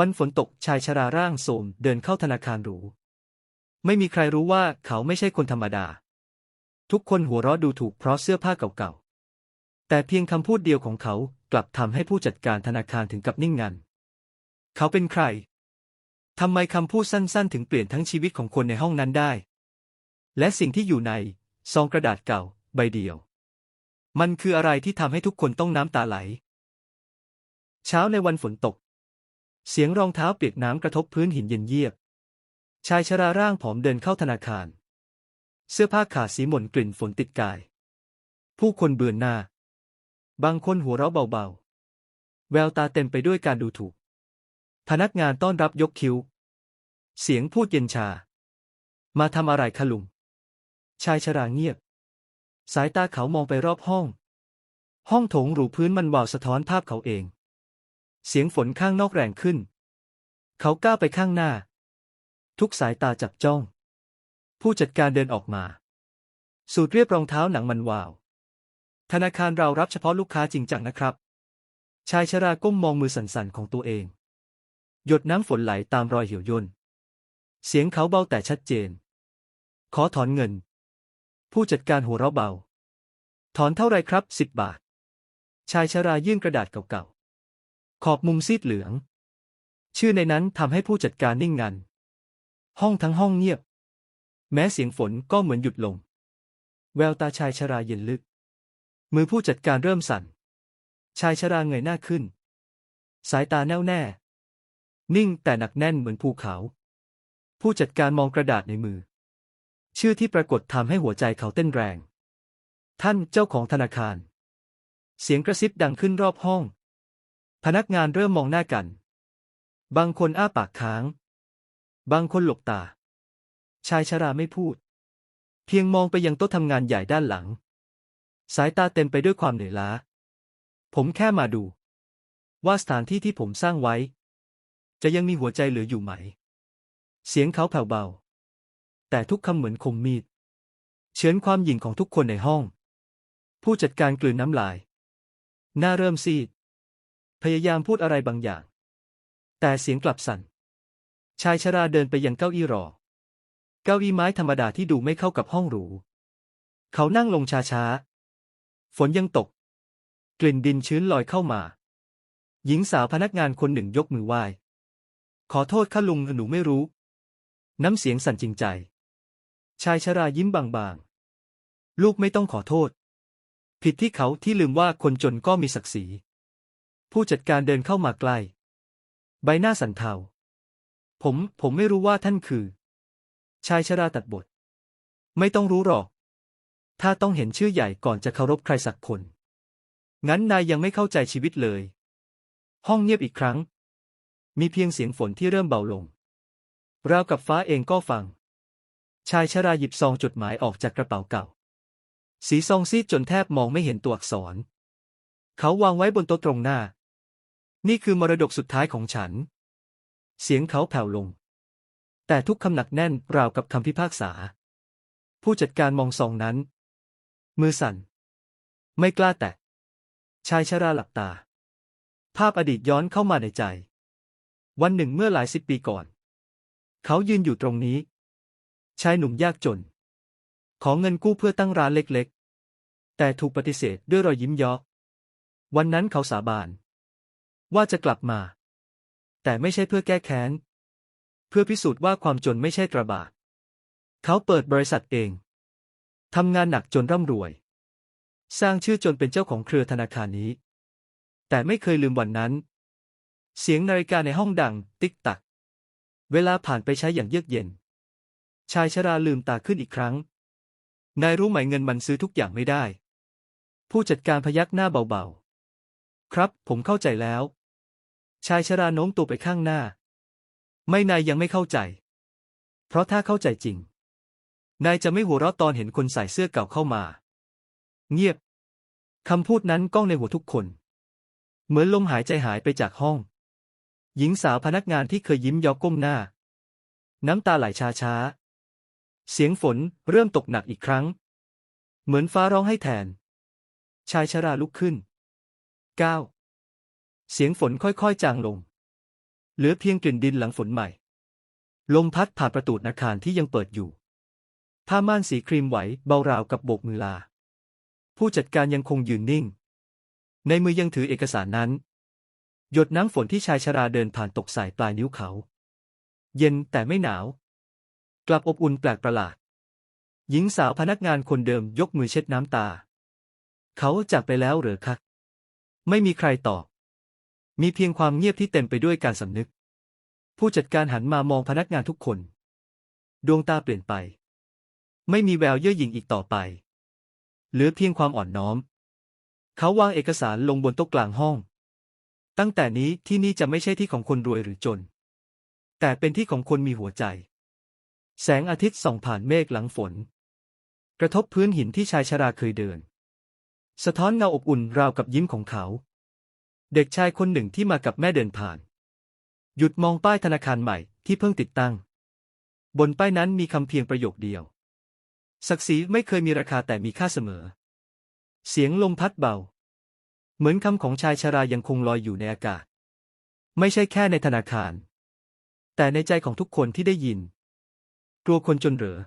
วันฝนตกชายชราร่างโทรมเดินเข้าธนาคารหรู ไม่มีใครรู้ว่าเขาไม่ใช่คนธรรมดา ทุกคนหัวเราะดูถูกเพราะเสื้อผ้าเก่าๆ แต่เพียงคำพูดเดียวของเขากลับทำให้ผู้จัดการธนาคารถึงกับนิ่งงัน เขาเป็นใครทำไมคำพูดสั้นๆ ถึงเปลี่ยนทั้งชีวิตของคนในห้องนั้นได้ และสิ่งที่อยู่ในซองกระดาษเก่า ใบเดียว มันคืออะไรที่ทำให้ทุกคนต้องน้ำตาไหล เช้าในวันฝนตก เสียงรองเท้าเปียกน้ำกระทบพื้นหินเย็นเยียบ ชายชราร่างผอมเดินเข้าธนาคาร เสื้อผ้าขาดสีหม่นกลิ่นฝนติดกาย ผู้คนเบือนหน้า บางคนหัวเราะเบาๆ แววตาเต็มไปด้วยการดูถูก พนักงานต้อนรับยกคิ้ว เสียงพูดเย็นชา มาทำอะไรคะลุง ชายชราเงียบ สายตาเขามองไปรอบห้อง ห้องโถงหรูพื้นมันวาวสะท้อนภาพเขาเอง เสียงฝนข้างนอกแรงขึ้น เขาก้าวไปข้างหน้า ทุกสายตาจับจ้อง ผู้จัดการเดินออกมา สูดเรียบรองเท้าหนังมันวาว ธนาคารเรารับเฉพาะลูกค้าจริงจังนะครับ ชายชราก้มมองมือสั่นๆของตัวเอง หยดน้ำฝนไหลตามรอยเหี่ยวย่นเสียงเขาเบาแต่ชัดเจน ขอถอนเงิน ผู้จัดการหัวเราะเบา ถอนเท่าไรครับสิบบาท ชายชรายื่นกระดาษเก่าๆ ขอบมุมซีดเหลือง ชื่อในนั้นทำให้ผู้จัดการนิ่งงัน ห้องทั้งห้องเงียบ แม้เสียงฝนก็เหมือนหยุดลง แววตาชายชราเย็นลึก มือผู้จัดการเริ่มสั่น ชายชราเงยหน้าขึ้น สายตาแน่วแน่ นิ่งแต่หนักแน่นเหมือนภูเขา ผู้จัดการมองกระดาษในมือ ชื่อที่ปรากฏทำให้หัวใจเขาเต้นแรง ท่านเจ้าของธนาคารเสียงกระซิบดังขึ้นรอบห้อง พนักงานเริ่มมองหน้ากัน บางคนอ้าปากค้าง บางคนหลบตา ชายชราไม่พูด เพียงมองไปยังโต๊ะทำงานใหญ่ด้านหลัง สายตาเต็มไปด้วยความเหนื่อยล้า ผมแค่มาดู ว่าสถานที่ที่ผมสร้างไว้ จะยังมีหัวใจเหลืออยู่ไหม เสียงเขาแผ่วเบา แต่ทุกคำเหมือนคมมีดเฉือนความหยิ่งของทุกคนในห้อง ผู้จัดการกลืนน้ำลาย หน้าเริ่มซีด พยายามพูดอะไรบางอย่าง แต่เสียงกลับสั่น ชายชราเดินไปยังเก้าอี้รอ เก้าอี้ไม้ธรรมดาที่ดูไม่เข้ากับห้องหรู เขานั่งลงช้าๆ ฝนยังตก กลิ่นดินชื้นลอยเข้ามา หญิงสาวพนักงานคนหนึ่งยกมือไหว้ ขอโทษข้าลุงหนูไม่รู้ น้ำเสียงสั่นจริงใจ ชายชรายิ้มบางๆ ลูกไม่ต้องขอโทษ ผิดที่เขาที่ลืมว่าคนจนก็มีศักดิ์ศรี ผู้จัดการเดินเข้ามาใกล้ ใบหน้าสันเทา ผม ผมไม่รู้ว่าท่านคือ ชายชราตัดบท ไม่ต้องรู้หรอก ถ้าต้องเห็นชื่อใหญ่ก่อนจะเคารพใครสักคน งั้นนายยังไม่เข้าใจชีวิตเลย ห้องเงียบอีกครั้ง มีเพียงเสียงฝนที่เริ่มเบาลง ราวกับฟ้าเองก็ฟัง ชายชราหยิบซองจดหมายออกจากกระเป๋าเก่า สีซองซีดจนแทบมองไม่เห็นตัวอักษร เขาวางไว้บนโต๊ะตรงหน้า นี่คือมรดกสุดท้ายของฉัน เสียงเขาแผ่วลง แต่ทุกคำหนักแน่นราวกับคำพิพากษา ผู้จัดการมองซองนั้น มือสั่น ไม่กล้าแตะ ชายชราหลับตา ภาพอดีตย้อนเข้ามาในใจ วันหนึ่งเมื่อหลายสิบปีก่อน เขายืนอยู่ตรงนี้ ชายหนุ่มยากจน ขอเงินกู้เพื่อตั้งร้านเล็กๆ แต่ถูกปฏิเสธด้วยรอยยิ้มยาะวันนั้นเขาสาบาน ว่าจะกลับมา แต่ไม่ใช่เพื่อแก้แค้น เพื่อพิสูจน์ว่าความจนไม่ใช่ตระบาดเขาเปิดบริษัทเองทำงานหนักจนร่ำรวย สร้างชื่อจนเป็นเจ้าของเครือธนาคารนี้ แต่ไม่เคยลืมวันนั้น เสียงนาฬิกาในห้องดัง ติ๊กตัก เวลาผ่านไปใช้อย่างเยือกเย็น ชายชราลืมตาขึ้นอีกครั้ง นายรู้ไหมเงินมันซื้อทุกอย่างไม่ได้ ผู้จัดการพยักหน้าเบาๆ ครับผมเข้าใจแล้ว ชายชราโน้มตัวไปข้างหน้า ไม่นายยังไม่เข้าใจ เพราะถ้าเข้าใจจริง นายจะไม่หัวเราะตอนเห็นคนใส่เสื้อเก่าเข้ามา เงียบคำพูดนั้นก้องในหัวทุกคน เหมือนลมหายใจหายไปจากห้อง หญิงสาวพนักงานที่เคยยิ้มยอก้มหน้า น้ำตาไหลช้าช้า เสียงฝนเริ่มตกหนักอีกครั้ง เหมือนฟ้าร้องให้แทน ชายชราลุกขึ้นก้าว เสียงฝนค่อยๆ จางลง เหลือเพียงกลิ่นดินหลังฝนใหม่ ลมพัดผ่านประตูอาคารที่ยังเปิดอยู่ ผ้าม่านสีครีมไหวเบาราวกับโบกมือลา ผู้จัดการยังคงยืนนิ่ง ในมือยังถือเอกสารนั้น หยดน้ำฝนที่ชายชราเดินผ่านตกใส่ปลายนิ้วเขา เย็นแต่ไม่หนาว กลับอบอุ่นแปลกประหลาด หญิงสาวพนักงานคนเดิมยกมือเช็ดน้ำตา เขาจากไปแล้วหรือคะ ไม่มีใครตอบ มีเพียงความเงียบที่เต็มไปด้วยการสำนึก ผู้จัดการหันมามองพนักงานทุกคน ดวงตาเปลี่ยนไป ไม่มีแววเย่อหยิ่งอีกต่อไป เหลือเพียงความอ่อนน้อม เขาวางเอกสารลงบนโต๊ะกลางห้อง ตั้งแต่นี้ที่นี่จะไม่ใช่ที่ของคนรวยหรือจน แต่เป็นที่ของคนมีหัวใจ แสงอาทิตย์ส่องผ่านเมฆหลังฝน กระทบพื้นหินที่ชายชราเคยเดิน สะท้อนเงาอบอุ่นราวกับยิ้มของเขา เด็กชายคนหนึ่งที่มากับแม่เดินผ่าน หยุดมองป้ายธนาคารใหม่ที่เพิ่งติดตั้ง บนป้ายนั้นมีคำเพียงประโยคเดียว ศักดิ์ศรีไม่เคยมีราคาแต่มีค่าเสมอ เสียงลมพัดเบา เหมือนคำของชายชรายังคงลอยอยู่ในอากาศ ไม่ใช่แค่ในธนาคาร แต่ในใจของทุกคนที่ได้ยิน กลัวคนจนเหรอ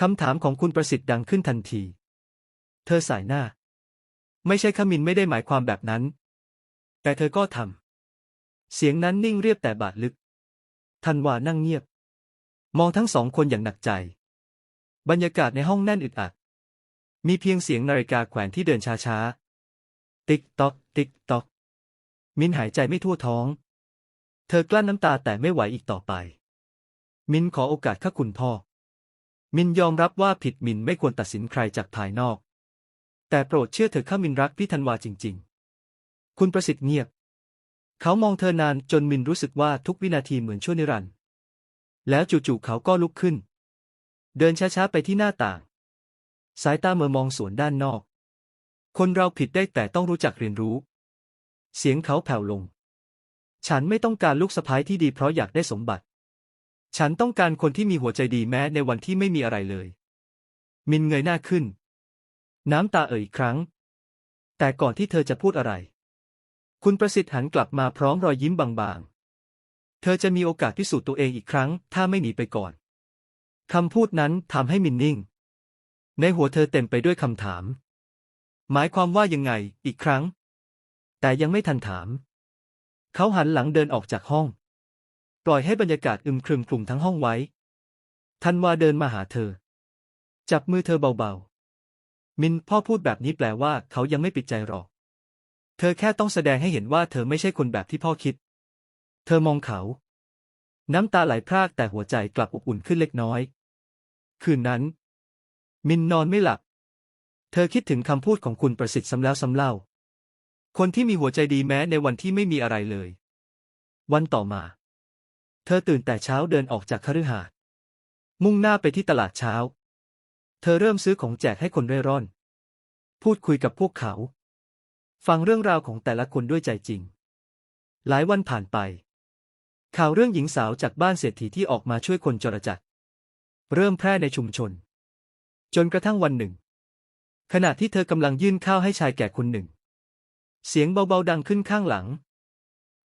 คำถามของคุณประสิทธิ์ดังขึ้นทันที เธอสายหน้า ไม่ใช่ขมินไม่ได้หมายความแบบนั้น แต่เธอก็ทำ เสียงนั้นนิ่งเรียบแต่บาดลึก ทันวานั่งเงียบ มองทั้งสองคนอย่างหนักใจ บรรยากาศในห้องแน่นอึดอัด มีเพียงเสียงนาฬิกาแขวนที่เดินช้าๆ ติ๊กตอก ติ๊กตอก มินหายใจไม่ทั่วท้อง เธอกลั้นน้ำตาแต่ไม่ไหวอีกต่อไป มินขอโอกาสข้าคุณพ่อ มินยอมรับว่าผิดมินไม่ควรตัดสินใครจากภายนอก แต่โปรดเชื่อเถอะข้ามินรักพี่ธันวาจริง ๆ คุณประสิทธิ์เงียบ เขามองเธอนานจนมินรู้สึกว่าทุกวินาทีเหมือนชั่วนิรันดร์แล้วจู่ๆเขาก็ลุกขึ้น เดินช้าๆไปที่หน้าต่าง สายตาเมื่อมองสวนด้านนอก คนเราผิดได้แต่ต้องรู้จักเรียนรู้ เสียงเขาแผ่วลง ฉันไม่ต้องการลูกสะพ้ายที่ดีเพราะอยากได้สมบัติ ฉันต้องการคนที่มีหัวใจดีแม้ในวันที่ไม่มีอะไรเลย มินเงยหน้าขึ้น น้ำตาเอ่ยอีกครั้ง แต่ก่อนที่เธอจะพูดอะไร คุณประสิทธิ์หันกลับมาพร้อมรอยยิ้มบางๆ เธอจะมีโอกาสพิสูจน์ตัวเองอีกครั้ง ถ้าไม่หนีไปก่อน คำพูดนั้นทำให้มินนิ่ง ในหัวเธอเต็มไปด้วยคำถาม หมายความว่ายังไง อีกครั้ง แต่ยังไม่ทันถาม เขาหันหลังเดินออกจากห้อง ปล่อยให้บรรยากาศอึมครึมคลุมทั้งห้องไว้ ทันวาเดินมาหาเธอ จับมือเธอเบาๆ มินพ่อพูดแบบนี้แปลว่าเขายังไม่ปิดใจหรอก เธอแค่ต้องแสดงให้เห็นว่าเธอไม่ใช่คนแบบที่พ่อคิด เธอมองเขา น้ำตาไหลพรากแต่หัวใจกลับอบอุ่นขึ้นเล็กน้อย คืนนั้น มินนอนไม่หลับ เธอคิดถึงคำพูดของคุณประสิทธิ์ซ้ำแล้วซ้ำเล่า คนที่มีหัวใจดีแม้ในวันที่ไม่มีอะไรเลย วันต่อมา เธอตื่นแต่เช้าเดินออกจากคฤหาสน์มุ่งหน้าไปที่ตลาดเช้า เธอเริ่มซื้อของแจกให้คนเร่ร่อน พูดคุยกับพวกเขา ฟังเรื่องราวของแต่ละคนด้วยใจจริง หลายวันผ่านไป ข่าวเรื่องหญิงสาวจากบ้านเศรษฐีที่ออกมาช่วยคนจรจัด เริ่มแพร่ในชุมชน จนกระทั่งวันหนึ่ง ขณะที่เธอกำลังยื่นข้าวให้ชายแก่คนหนึ่ง เสียงเบาๆดังขึ้นข้างหลัง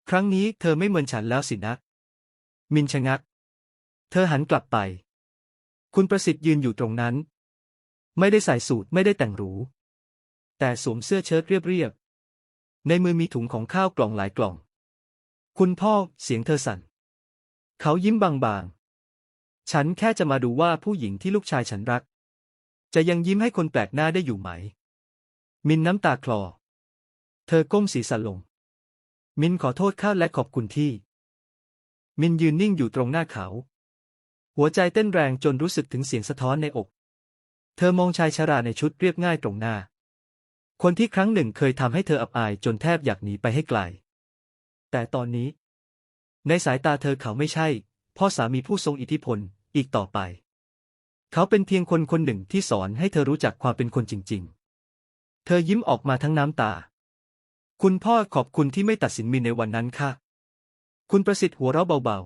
ครั้งนี้เธอไม่เหมือนฉันแล้วสินะ มินชะงัก เธอหันกลับไป คุณประสิทธิ์ยืนอยู่ตรงนั้น ไม่ได้ใส่สูทไม่ได้แต่งหรู แต่สวมเสื้อเชิ้ตเรียบ ในมือมีถุงของข้าวกล่องหลายกล่อง คุณพ่อเสียงเธอสั่น เขายิ้มบางๆ ฉันแค่จะมาดูว่าผู้หญิงที่ลูกชายฉันรัก จะยังยิ้มให้คนแปลกหน้าได้อยู่ไหม มินน้ำตาคลอ เธอก้มศีรษะลง มินขอโทษข้าและขอบคุณที่ มินยืนนิ่งอยู่ตรงหน้าเขา หัวใจเต้นแรงจนรู้สึกถึงเสียงสะท้อนในอก เธอมองชายชราในชุดเรียบง่ายตรงหน้า คนที่ครั้งหนึ่งเคยทำให้เธออับอายจนแทบอยากหนีไปให้ไกล แต่ตอนนี้ ในสายตาเธอเขาไม่ใช่ พ่อสามีผู้ทรงอิทธิพลอีกต่อไป เขาเป็นเพียงคนคนหนึ่งที่สอนให้เธอรู้จักความเป็นคนจริง ๆ เธอยิ้มออกมาทั้งน้ำตา คุณพ่อขอบคุณที่ไม่ตัดสินมินในวันนั้นค่ะ คุณประสิทธิ์หัวเราะเบา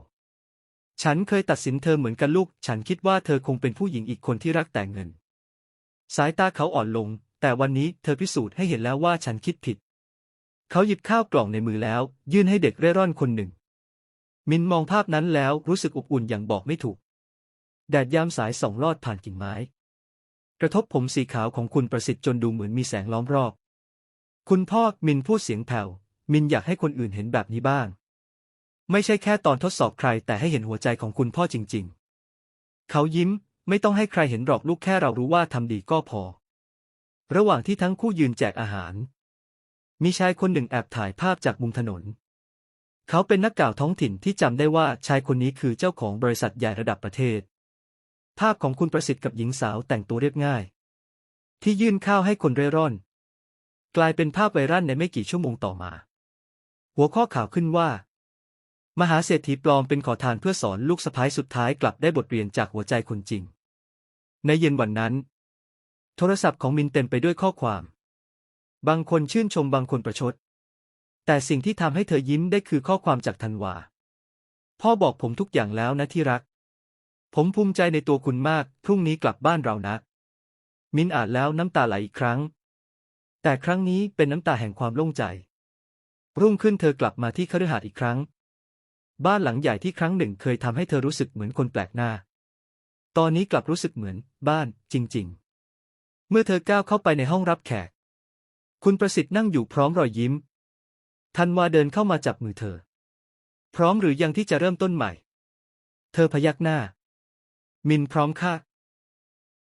ๆ ฉันเคยตัดสินเธอเหมือนกันลูก ฉันคิดว่าเธอคงเป็นผู้หญิงอีกคนที่รักแต่เงิน สายตาเขาอ่อนลง แต่วันนี้เธอพิสูจน์ให้เห็นแล้วว่าฉันคิดผิด เขาหยิบข้าวกล่องในมือแล้ว ยื่นให้เด็กเร่ร่อนคนหนึ่ง มินมองภาพนั้นแล้วรู้สึกอบอุ่นอย่างบอกไม่ถูก แดดยามสายส่องลอดผ่านกิ่งไม้ กระทบผมสีขาวของคุณประสิทธิ์จนดูเหมือนมีแสงล้อมรอบ คุณพ่อมินพูดเสียงแผ่ว มินอยากให้คนอื่นเห็นแบบนี้บ้าง ไม่ใช่แค่ตอนทดสอบใคร แต่ให้เห็นหัวใจของคุณพ่อจริง ๆ เขายิ้มไม่ต้องให้ใครเห็นหรอกลูกแค่เรารู้ว่าทำดีก็พอ ระหว่างที่ทั้งคู่ยืนแจกอาหาร มีชายคนหนึ่งแอบถ่ายภาพจากมุมถนน เขาเป็นนักข่าวท้องถิ่นที่จำได้ว่าชายคนนี้คือเจ้าของบริษัทใหญ่ระดับประเทศ ภาพของคุณประสิทธิ์กับหญิงสาวแต่งตัวเรียบง่าย ที่ยื่นข้าวให้คนเร่ร่อน กลายเป็นภาพไวรัลในไม่กี่ชั่วโมงต่อมา หัวข้อข่าวขึ้นว่า มหาเศรษฐีปลอมเป็นขอทานเพื่อสอนลูกสะพ้ายสุดท้ายกลับได้บทเรียนจากหัวใจคนจริง ในเย็นวันนั้น โทรศัพท์ของมินเต็มไปด้วยข้อความ บางคนชื่นชมบางคนประชด แต่สิ่งที่ทำให้เธอยิ้มได้คือข้อความจากธันวา พ่อบอกผมทุกอย่างแล้วนะที่รัก ผมภูมิใจในตัวคุณมาก พรุ่งนี้กลับบ้านเรานะ มินอ่านแล้วน้ำตาไหลอีกครั้ง แต่ครั้งนี้เป็นน้ำตาแห่งความโล่งใจ รุ่งขึ้นเธอกลับมาที่คฤหาสน์อีกครั้ง บ้านหลังใหญ่ที่ครั้งหนึ่งเคยทำให้เธอรู้สึกเหมือนคนแปลกหน้า ตอนนี้กลับรู้สึกเหมือนบ้านจริง ๆ เมื่อเธอก้าวเข้าไปในห้องรับแขก คุณประสิทธิ์นั่งอยู่พร้อมรอยยิ้ม ทันวาเดินเข้ามาจับมือเธอ พร้อมหรือยังที่จะเริ่มต้นใหม่ เธอพยักหน้า มินพร้อมค่ะ